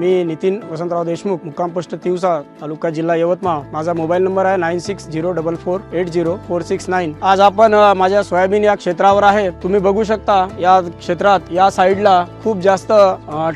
मी नितीन वसंतराव देशमुख मुक्काम पोस्ट तिवसा तालुका जिल्हा यवतमाळ. माझा मोबाईल नंबर आहे nine six zero double four eight zero four six nine. आज आपण माझ्या सोयाबीन या क्षेत्रावर आहे. तुम्ही बघू शकता या क्षेत्रात या साईडला खूप जास्त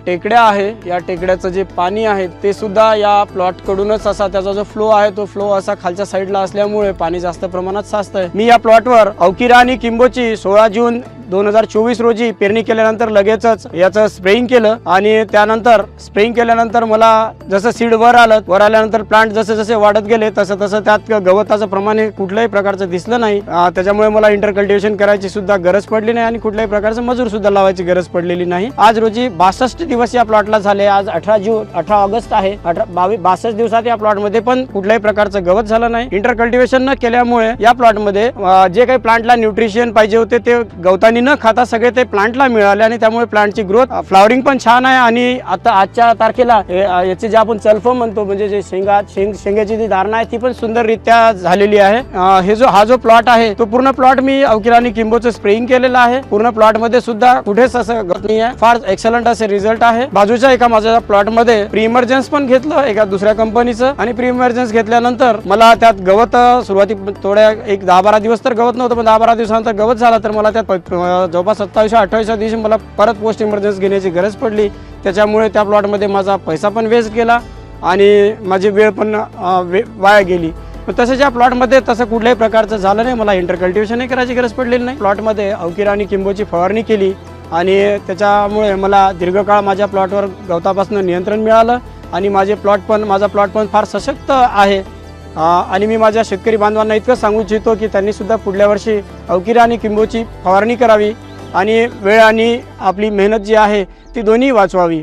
टेकड्या आहे. या टेकड्याचं जे पाणी आहे ते सुद्धा या प्लॉट कडूनच असा त्याचा जो फ्लो आहे तो फ्लो असा खालच्या साईडला असल्यामुळे पाणी जास्त प्रमाणात साचतंय. मी या प्लॉटवर अवकिरा आणि किंबोची सोळा जून दोन हजार चोवीस रोजी पेरणी केल्यानंतर लगेचच याचं स्प्रेइंग केलं आणि त्यानंतर स्प्रेइंग केल्यानंतर मला जसं सीड वर आलं वर आल्यानंतर प्लांट जसे जसे वाढत गेले तसं तसं त्यात गवताचं प्रमाण हे कुठल्याही प्रकारचं दिसलं नाही. त्याच्यामुळे मला इंटर कल्टिवेशन करायची सुद्धा गरज पडली नाही आणि कुठल्याही प्रकारचं मजूर सुद्धा लावायची गरज पडलेली नाही. आज रोजी बासष्ट दिवस या प्लॉटला झाले. आज अठरा जून अठरा ऑगस्ट आहे. अठरा बावीस बासष्ट दिवसात या प्लॉटमध्ये पण कुठल्याही प्रकारचं गवत झालं नाही. इंटर कल्टिवेशन न केल्यामुळे या प्लॉटमध्ये जे काही प्लांटला न्यूट्रिशन पाहिजे होते ते गवतानी न खाता सगळे ते प्लांटला मिळाले आणि त्यामुळे प्लांटची ग्रोथ फ्लॉवरिंग पण छान आहे आणि आता आजच्या तारखेला याचे जे आपण चल्फ म्हणतो म्हणजे जे शेंगा शेंग शेंगाची जी धारणा आहे ती पण सुंदररित्या झालेली आहे. हे जो हा जो प्लॉट आहे तो पूर्ण प्लॉट मी अवकिर आणि किंबोचं स्प्रेइंग केलेलं आहे. पूर्ण प्लॉटमध्ये सुद्धा कुठेच असं गवत नाही आहे फार एक्सलंट असे रिझल्ट आहे. बाजूच्या एका माझ्या प्लॉटमध्ये प्री इमर्जन्स पण घेतलं एका दुसऱ्या कंपनीचं आणि प्री इमर्जन्स घेतल्यानंतर मला त्यात गवत सुरुवाती थोड्या एक दहा बारा दिवस तर गवत नव्हतं पण दहा बारा दिवसानंतर गवत झाला तर मला त्यात जवळपास सत्तावीसशे अठ्ठावीसच्या दिवशी मला परत पोस्ट इमर्जन्सी घेण्याची गरज पडली. त्याच्यामुळे त्या प्लॉटमध्ये माझा पैसा पण वेस्ट गेला आणि माझी वेळ पण वे- वाया गेली. पण तसंच या प्लॉटमध्ये तसं कुठल्याही प्रकारचं झालं नाही मला इंटर कल्टिवेशनही करायची गरज पडलेली नाही. प्लॉटमध्ये अवकिरा आणि किंबोची फवारणी केली आणि त्याच्यामुळे मला दीर्घकाळ माझ्या प्लॉटवर गवतापासून नियंत्रण मिळालं आणि माझे प्लॉट पण माझा प्लॉट पण फार सशक्त आहे. आणि मी माझ्या शेतकरी बांधवांना इतकं सांगू इच्छितो की त्यांनी सुद्धा पुढल्या वर्षी अवकिरा आणि किंबोची फवारणी करावी आणि वेळ आणि आपली मेहनत जी आहे ती दोन्ही वाचवावी.